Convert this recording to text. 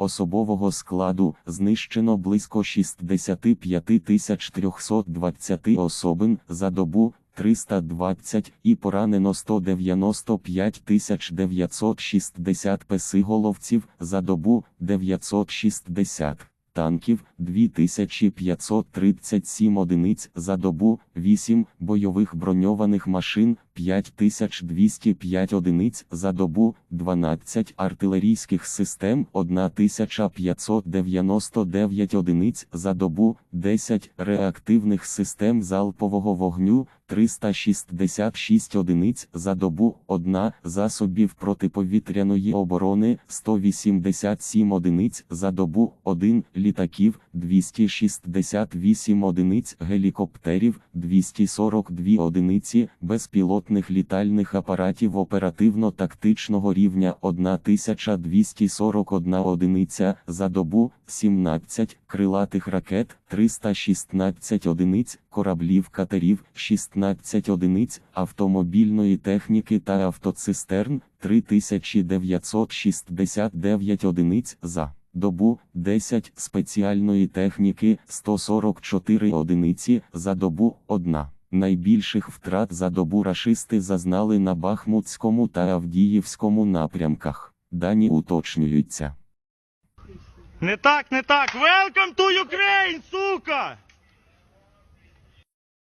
Особового складу знищено близько 65 320 особин за добу 320 і поранено 195 960 песиголовців за добу 960 танків 2537 одиниць за добу, 8 бойових броньованих машин 5205 одиниць за добу, 12 артилерійських систем 1599 одиниць за добу, 10 реактивних систем залпового вогню 366 одиниць за добу, 1 засобів протиповітряної оборони 187 одиниць за добу, 1 літаків 268 одиниць гелікоптерів 242 одиниці безпілотних літальних апаратів оперативно-тактичного рівня 1241 одиниця за добу, 17 крилатих ракет 316 одиниць, кораблів катерів 16 одиниць, автомобільної техніки та автоцистерн 3969 одиниць за добу, 10 спеціальної техніки 144 одиниці за добу, 1. Найбільших втрат за добу рашисти зазнали на Бахмутському та Авдіївському напрямках. Дані уточнюються. Не так, не так. Welcome to Ukraine, сука!